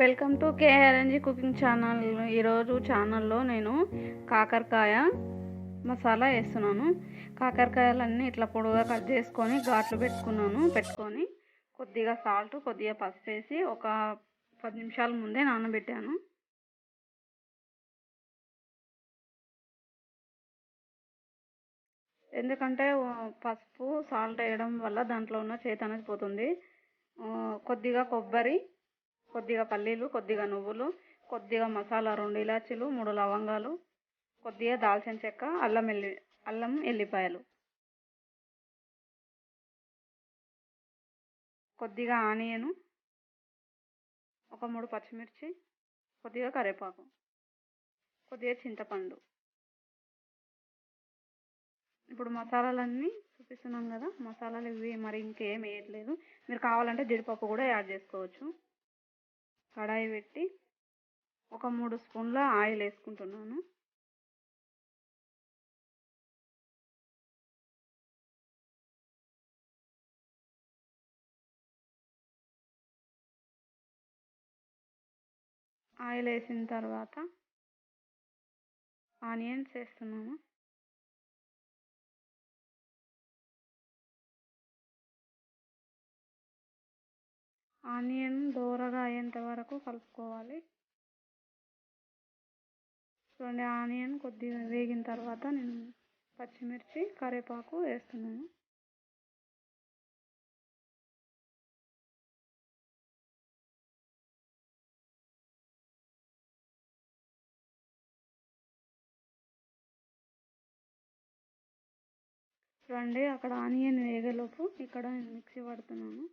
Welcome to KRNG cooking channel. ఈరోజు ఛానల్లో నేను కాకరకాయ మసాలా వేస్తున్నాను. కాకరకాయలన్నీ ఇట్లా పొడుగా కట్ చేసుకొని ఘాట్లు పెట్టుకున్నాను. పెట్టుకొని కొద్దిగా సాల్ట్ కొద్దిగా పసుపు వేసి ఒక పది నిమిషాల ముందే నానబెట్టాను. ఎందుకంటే పసుపు సాల్ట్ వేయడం వల్ల దాంట్లో ఉన్న చేత అనేది పోతుంది. కొద్దిగా కొబ్బరి కొద్దిగా పల్లీలు కొద్దిగా నువ్వులు కొద్దిగా మసాలా రెండు ఇలాచీలు మూడు లవంగాలు కొద్దిగా దాల్చిన చెక్క అల్లం ఎల్లి అల్లం ఎల్లిపాయలు. కొద్దిగా ఆనియను ఒక మూడు పచ్చిమిర్చి కొద్దిగా కరివేపాకు కొద్దిగా చింతపండు. ఇప్పుడు మసాలాలన్నీ చూపిస్తున్నాం కదా మసాలాలు ఇవి మరి ఇంకేం వేయట్లేదు. మీరు కావాలంటే జీడిపప్పు కూడా యాడ్ చేసుకోవచ్చు. కడాయి పెట్టి ఒక మూడు స్పూన్ల ఆయిల్ వేసుకుంటున్నాను. ఆయిల్ వేసిన తర్వాత ఆనియన్స్ వేస్తున్నాను. ఆనియన్ దోరగా అయ్యేంత వరకు కలుపుకోవాలి. చూడండి ఆనియన్ కొద్దిగా వేగిన తర్వాత నేను పచ్చిమిర్చి కరివేపాకు వేస్తున్నాను. చూడండి అక్కడ ఆనియన్ వేగేలోపు ఇక్కడ నేను మిక్సీ పడుతున్నాను.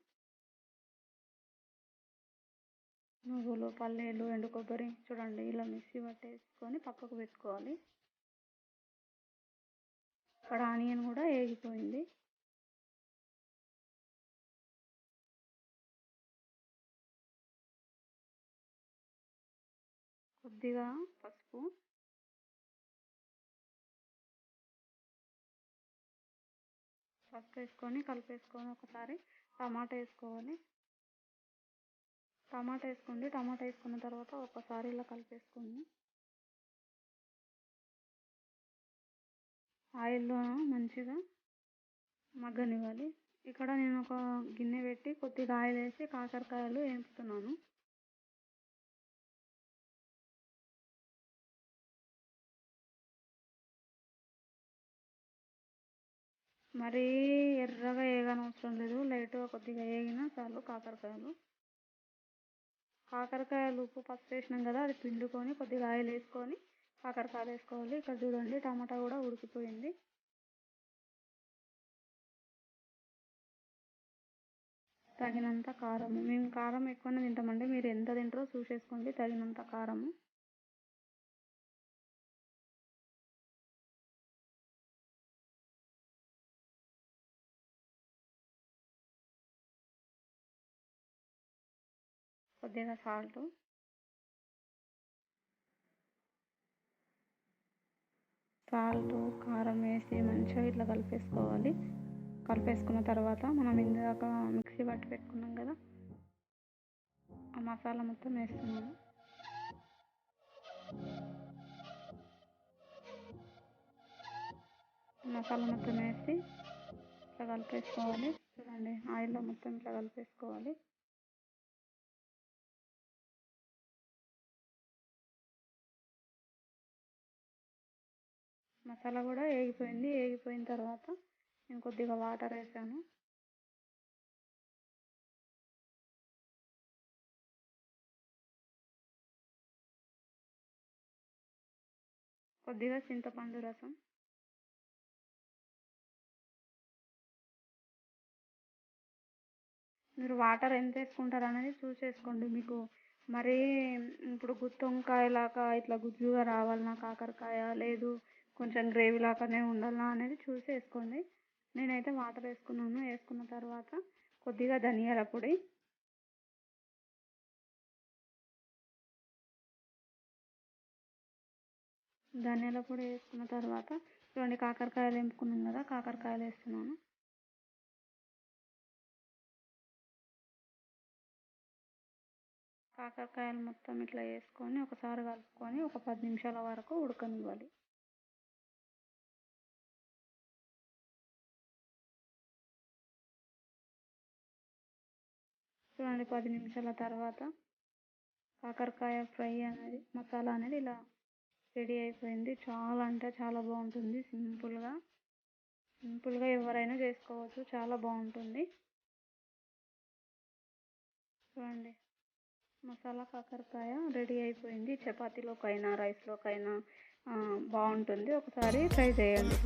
నువ్వులు పల్లీలు ఎండు కొబ్బరి చూడండి ఇలా మిక్సీ పట్టేసుకొని పక్కకు పెట్టుకోవాలి. ఇక్కడ ఆనియన్ కూడా వేగిపోయింది. కొద్దిగా పసుపు. పసుపు వేసుకొని కలిపేసుకొని ఒకసారి టమాటా వేసుకోవాలి. టమాటా వేసుకోండి. టమాటా వేసుకున్న తర్వాత ఒకసారి ఇలా కలిపేసుకోండి ఆయిల్లో మంచిగా మగ్గనివ్వాలి. ఇక్కడ నేను ఒక గిన్నె పెట్టి కొద్దిగా ఆయిల్ వేసి కాకరకాయలు వేపుతున్నాను. మరీ ఎర్రగా వేగనవసరం లేదు. లైట్గా కొద్దిగా వేగినా చాలు కాకరకాయలు. కాకరకాయలు ఉప్పు పసుపు వేసినాం కదా అది పిండుకొని కొద్దిగా ఆయిల్ వేసుకొని కాకరకాయలు వేసుకోవాలి. ఇక్కడ చూడండి టమాటా కూడా ఉడికిపోయింది. తగినంత కారం మేము కారం ఎక్కువనే తింటామండి. మీరు ఎంత తింటారో చూసేసుకోండి తగినంత కారము. కొద్దిగా సాల్ట్. సాల్ట్ కారం వేసి మంచిగా ఇట్లా కలిపేసుకోవాలి. కలిపేసుకున్న తర్వాత మనం ఇందాక మిక్సీ పట్టి పెట్టుకున్నాం కదా ఆ మసాలా మొత్తం వేస్తున్నాము మసాలా మొత్తం వేసి ఇట్లా కలిపేసుకోవాలి. చూడండి ఆయిల్లో మొత్తం ఇట్లా కలిపేసుకోవాలి. మసాలా కూడా వేగిపోయింది. వేగిపోయిన తర్వాత నేను కొద్దిగా వాటర్ వేసాను. కొద్దిగా చింతపండు రసం. మీరు వాటర్ ఎంత వేసుకుంటారు అనేది చూసేసుకోండి మీకు మరీ ఇప్పుడు గుత్తి వంకాయ లాగా ఇట్లా గుజ్జుగా రావాలన్నా కాకరకాయ లేదు కొంచెం గ్రేవీ లాగానే ఉండాలా అనేది చూసి వేసుకోండి నేనైతే వాటర్ వేసుకున్నాను. వేసుకున్న తర్వాత కొద్దిగా ధనియాల పొడి. ధనియాల పొడి వేసుకున్న తర్వాత చూడండి కాకరకాయలు ఎంపుకున్నాను కదా కాకరకాయలు వేస్తున్నాను. కాకరకాయలు మొత్తం ఇట్లా వేసుకొని ఒకసారి కలుపుకొని ఒక పది నిమిషాల వరకు ఉడకనివ్వాలి. చూడండి పది నిమిషాల తర్వాత కాకరకాయ ఫ్రై అనేది మసాలా అనేది ఇలా రెడీ అయిపోయింది. చాలా అంటే చాలా బాగుంటుంది. సింపుల్గా సింపుల్గా ఎవరైనా చేసుకోవచ్చు. చాలా బాగుంటుంది. చూడండి మసాలా కాకరకాయ రెడీ అయిపోయింది. చపాతీలోకైనా రైస్లోకైనా బాగుంటుంది. ఒకసారి ట్రై చేయండి.